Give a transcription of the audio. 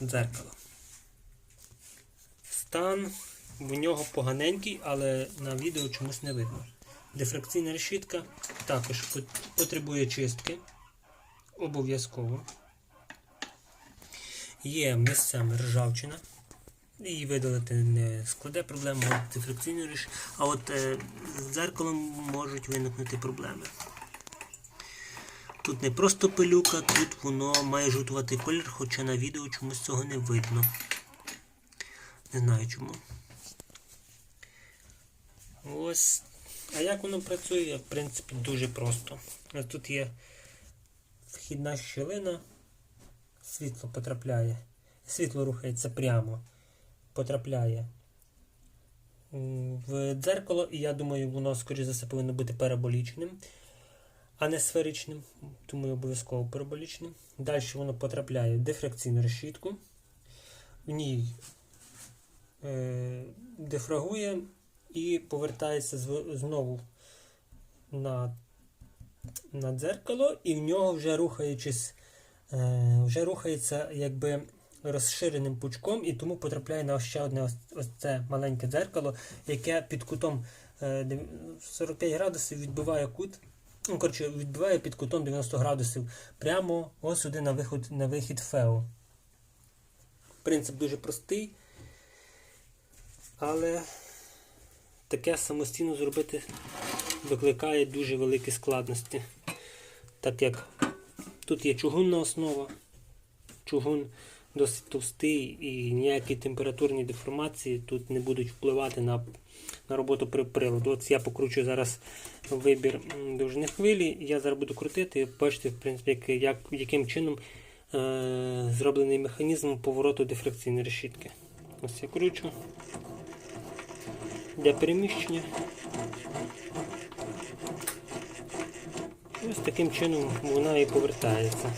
дзеркала. Стан в нього поганенький, але на відео чомусь не видно. Дифракційна решітка також потребує чистки. Обов'язково. Є місцями ржавчина. Її видалити не складе проблему, от дифракційну ріш. А от е, з дзеркалом можуть виникнути проблеми. Тут не просто пилюка, тут воно має жовтувати колір, хоча на відео чомусь цього не видно. Не знаю чому. Ось. А як воно працює, в принципі, дуже просто. Ось тут є вхідна щілина, світло потрапляє. Світло рухається прямо, потрапляє в дзеркало, і я думаю, воно, скоріш за все, повинно бути параболічним, а не сферичним, тому обов'язково параболічним. Далі воно потрапляє в дифракційну решітку. В ній е, дифрагує і повертається знову на, на дзеркало, і в нього вже рухаючись, е, вже рухається якби розширеним пучком, і тому потрапляє на ще одне ось, ось це маленьке дзеркало, яке під кутом е, 45 градусів відбиває кут. Ну, коротше, відбиває під кутом 90 градусів прямо ось сюди на вихід, на вихід фео. Принцип дуже простий, але таке самостійно зробити викликає дуже великі складності. Так як тут є чугунна основа, чугун досить товстий і ніякі температурні деформації тут не будуть впливати на, на роботу при приладу. От я покручу зараз вибір довжини хвилі, я зараз буду крутити, і бачите, в принципі, як, як, яким чином е, зроблений механізм повороту дифракційної решітки. Ось я кручу для переміщення. Ось таким чином вона і повертається.